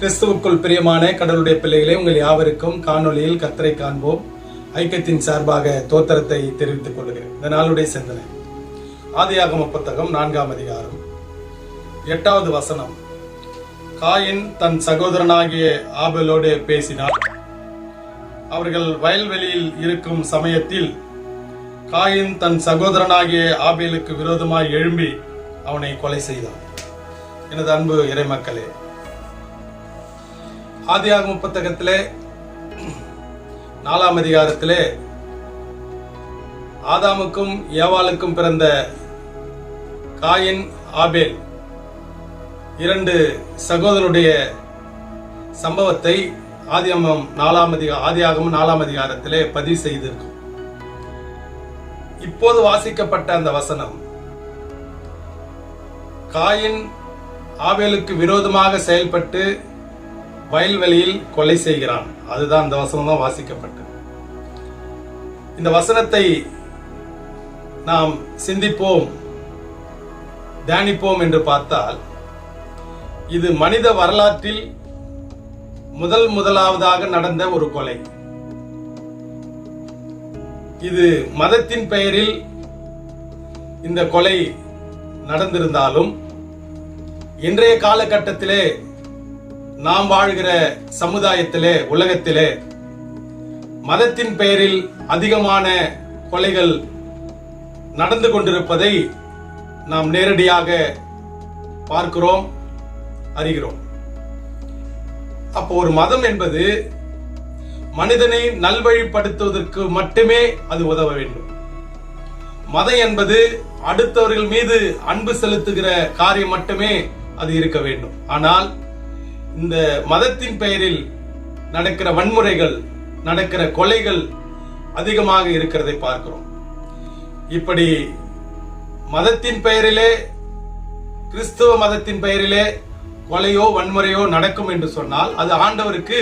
கிறிஸ்துவுக்குள் பிரியமான கடவுளுடைய பிள்ளைகளை உங்கள் யாவருக்கும் காணொலியில் கத்தரை காண்போம். ஐக்கியத்தின் சார்பாக தோத்திரத்தை தெரிவித்துக் கொள்கிறேன். இந்த நாளுடைய சிந்தனை ஆதியாகம புத்தகம் நான்காம் அதிகாரம். எட்டாவது வசனம். காயின் தன் சகோதரனாகிய ஆபலோடு பேசினார். அவர்கள் வயல்வெளியில் இருக்கும் சமயத்தில் காயின் தன் சகோதரனாகிய ஆபேலுக்கு விரோதமாய் எழும்பி அவனை கொலை செய்தான் எனது அன்பு இறைமக்களே ஆதியாகம புத்தகத்திலே நாலாம் அதிகாரத்திலே ஆதாமுக்கும் ஏவாளுக்கும் பிறந்த காயின் ஆபேல் இரண்டு சகோதரருடைய சம்பவத்தை ஆதியமம் நாலாம் அதிக ஆதியாகமும் நாலாம் அதிகாரத்திலே பதிவு செய்திருக்கும். இப்போது வாசிக்கப்பட்ட அந்த வசனம் காயின் ஆபேலுக்கு விரோதமாக செயல்பட்டு வயல்வெளியில் கொலை செய்கிறான். அதுதான் இந்த வசனம் தான் வாசிக்கப்பட்டது. இந்த வசனத்தை நாம் சிந்திப்போம் தியானிப்போம் என்று பார்த்தால் இது மனித வரலாற்றில் முதல் முதலாவதாக நடந்த ஒரு கொலை. இது மதத்தின் பெயரில் இந்த கொலை நடந்திருந்தாலும் இன்றைய காலகட்டத்திலே நாம் வாழ்கிற சமுதாயத்திலே உலகத்திலே மதத்தின் பெயரில் அதிகமான கொலைகள் நடந்து கொண்டிருப்பதை நாம் நேரடியாக பார்க்கிறோம் அறிகிறோம். அப்போ ஒரு மதம் என்பது மனிதனை நல்வழிப்படுத்துவதற்கு மட்டுமே அது உதவ வேண்டும். மதம் என்பது அடுத்தவர்கள் மீது அன்பு செலுத்துகிற காரியம் மட்டுமே அது இருக்க வேண்டும். ஆனால் இந்த மதத்தின் பெயரில் நடக்கிற வன்முறைகள் நடக்கிற கொலைகள் அதிகமாக இருக்கிறதை பார்க்கிறோம். இப்படி மதத்தின் பெயரிலே கிறிஸ்துவ மதத்தின் பெயரிலே கொலையோ வன்முறையோ நடக்கும் என்று சொன்னால் அது ஆண்டவருக்கு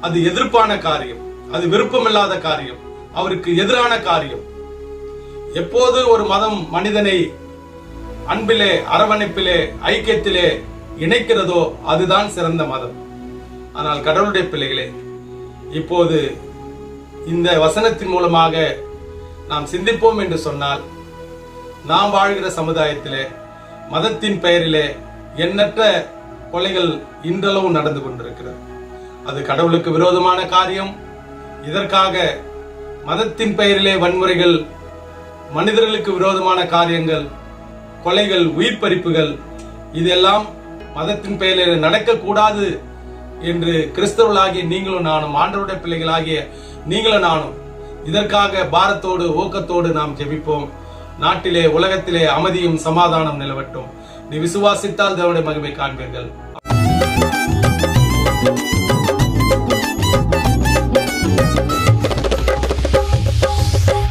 அது எதிர்ப்பான காரியம். அது விருப்பமில்லாத காரியம். அவருக்கு எதிரான காரியம். எப்போது ஒரு மதம் மனிதனை அன்பிலே அரவணைப்பிலே ஐக்கியத்திலே இணைக்கிறதோ அதுதான் சிறந்த மதம். ஆனால் கடவுளுடைய பிள்ளைகளே இப்போது இந்த வசனத்தின் மூலமாக நாம் சிந்திப்போம் என்று சொன்னால் நாம் வாழ்கிற சமுதாயத்திலே மதத்தின் பெயரிலே எண்ணற்ற கொலைகள் இன்றளவும் நடந்து கொண்டிருக்கிறது. அது கடவுளுக்கு விரோதமான காரியம். இதற்காக மதத்தின் பெயரிலே வன்முறைகள் மனிதர்களுக்கு விரோதமான காரியங்கள் கொலைகள் உயிர் பறிப்புகள் இதெல்லாம் மதத்தின் பெயரில் நடக்கக்கூடாது என்று கிறிஸ்தவர்களாகிய நீங்களும் நானும் ஆண்டவருடைய பிள்ளைகளாகிய நீங்களும் நானும் இதற்காக பாரத்தோடு ஊக்கத்தோடு நாம் ஜெபிப்போம். நாட்டிலே உலகத்திலே அமைதியும் சமாதானம் நிலவட்டும். நீ விசுவாசித்தால் தேவனுடைய மகிமை காண்பீர்கள்.